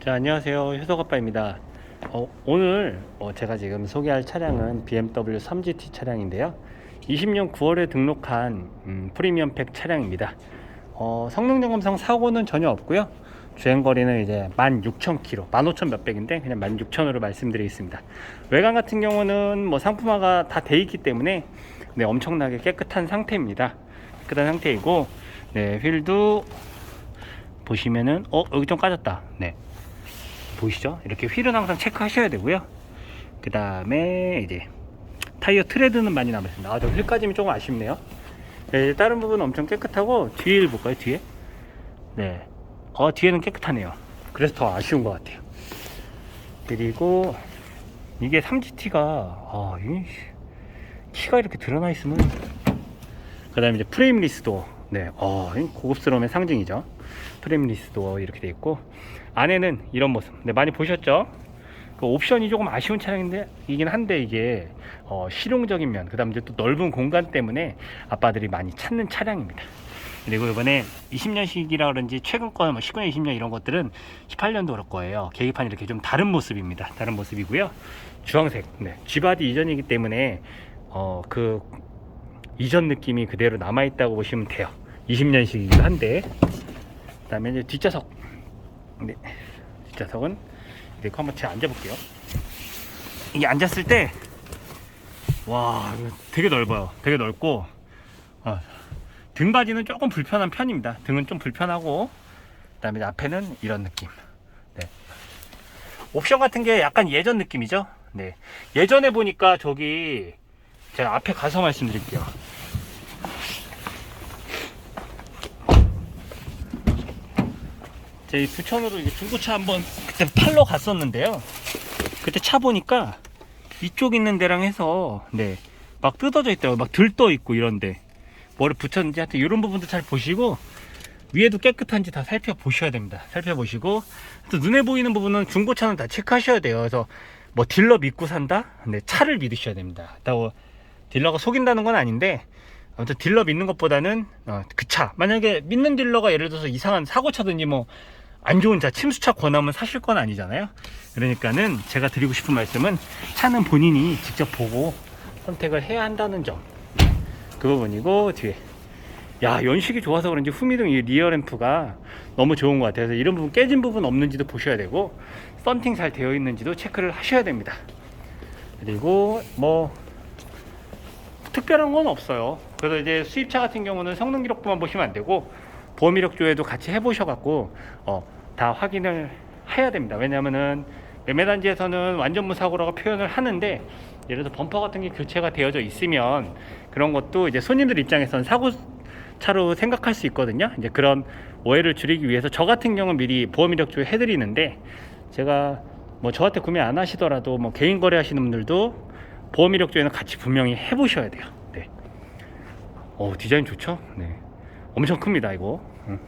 자, 안녕하세요. 효석아빠입니다. 어, 오늘 어, 제가 지금 소개할 차량은 BMW 3GT 차량인데요. 20년 9월에 등록한 음, 프리미엄 팩 차량입니다. 어, 성능 점검상 사고는 전혀 없고요. 주행거리는 이제 16,000km, 15,000 몇백인데 그냥 16,000으로 말씀드리겠습니다. 외관 같은 경우는 뭐 상품화가 다 돼 있기 때문에 네, 엄청나게 깨끗한 상태입니다. 깨끗한 상태이고 네, 휠도 보시면은 어 여기 좀 까졌다. 네. 보이시죠? 이렇게 휠은 항상 체크하셔야 되고요. 그 다음에 이제 타이어 트레드는 많이 남았습니다. 아, 저 휠 까짐이 조금 아쉽네요. 네, 다른 부분은 엄청 깨끗하고 뒤에 볼까요? 뒤에? 네. 어, 뒤에는 깨끗하네요. 그래서 더 아쉬운 것 같아요. 그리고 이게 3GT가 아, 이 키가 이렇게 드러나 있으면 그 다음에 이제 프레임 리스도 네, 어, 이 고급스러움의 상징이죠. 프레임 리스도 이렇게 돼 있고 안에는 이런 모습. 네, 많이 보셨죠? 그 옵션이 조금 아쉬운 차량인데 이긴 한데 이게 어, 실용적인 면, 그다음 이제 또 넓은 공간 때문에 아빠들이 많이 찾는 차량입니다. 그리고 이번에 20년식이라 그런지 최근 거 뭐 19년, 20년 이런 것들은 18년도 그럴 거예요. 계기판이 이렇게 좀 다른 모습입니다. 다른 모습이고요. 주황색, 네, G바디 이전이기 때문에 어, 그 이전 느낌이 그대로 남아 있다고 보시면 돼요. 20년식이기도 한데 그 다음에 이제 뒷좌석 네, 뒷좌석은 이렇게 한번 제가 앉아볼게요. 이게 앉았을 때, 와, 되게 넓어요. 되게 넓고, 어, 등받이는 조금 불편한 편입니다. 등은 좀 불편하고, 그 다음에 앞에는 이런 느낌. 네. 옵션 같은 게 약간 예전 느낌이죠? 네. 예전에 보니까 저기, 제가 앞에 가서 말씀드릴게요. 제 부천으로 중고차 한번 그때 팔러 갔었는데요. 그때 차 보니까 이쪽 있는 데랑 해서 네 막 뜯어져 있더라고요. 막 들떠 있고 이런데 뭐를 붙였는지 하여튼 이런 부분도 잘 보시고 위에도 깨끗한지 다 살펴보셔야 됩니다. 살펴보시고 또 눈에 보이는 부분은 중고차는 다 체크하셔야 돼요. 그래서 뭐 딜러 믿고 산다? 네 차를 믿으셔야 됩니다. 그렇다고 딜러가 속인다는 건 아닌데 아무튼 딜러 믿는 것보다는 어, 그 차 만약에 믿는 딜러가 예를 들어서 이상한 사고 차든지 뭐 안 좋은 차 침수차 권하면 사실 건 아니잖아요. 그러니까는 제가 드리고 싶은 말씀은 차는 본인이 직접 보고 선택을 해야 한다는 점. 그 부분이고 뒤에. 야 연식이 좋아서 그런지 후미등 이 리어 램프가 너무 좋은 것 같아요. 그래서 이런 부분 깨진 부분 없는지도 보셔야 되고 썬팅 잘 되어 있는지도 체크를 하셔야 됩니다. 그리고 뭐 특별한 건 없어요. 그래서 이제 수입차 같은 경우는 성능 기록부만 보시면 안 되고 보험 이력 조회도 같이 해보셔 갖고 어, 다 확인을 해야 됩니다. 왜냐하면은 매매단지에서는 완전 무사고라고 표현을 하는데 예를 들어 범퍼 같은 게 교체가 되어져 있으면 그런 것도 이제 손님들 입장에서는 사고 차로 생각할 수 있거든요. 이제 그런 오해를 줄이기 위해서 저 같은 경우는 미리 보험 이력 조회 해드리는데 제가 뭐 저한테 구매 안 하시더라도 뭐 개인 거래 하시는 분들도 보험 이력 조회는 같이 분명히 해보셔야 돼요. 네. 어 디자인 좋죠? 네. 엄청 큽니다 이거. 응.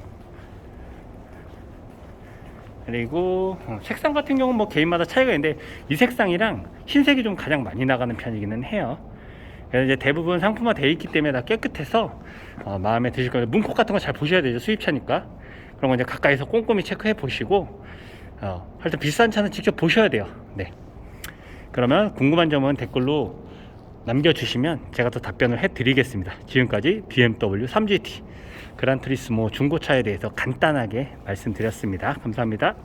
그리고 어, 색상 같은 경우는 뭐 개인마다 차이가 있는데 이 색상이랑 흰색이 좀 가장 많이 나가는 편이기는 해요. 그래서 이제 대부분 상품화 되어 있기 때문에 다 깨끗해서 어, 마음에 드실 거예요. 문콕 같은 거 잘 보셔야 되죠 수입차니까 그런 거 이제 가까이서 꼼꼼히 체크해 보시고 어, 하여튼 비싼 차는 직접 보셔야 돼요. 네. 그러면 궁금한 점은 댓글로 남겨주시면 제가 또 답변을 해드리겠습니다. 지금까지 BMW 3GT 그란트리스모 중고차에 대해서 간단하게 말씀드렸습니다. 감사합니다.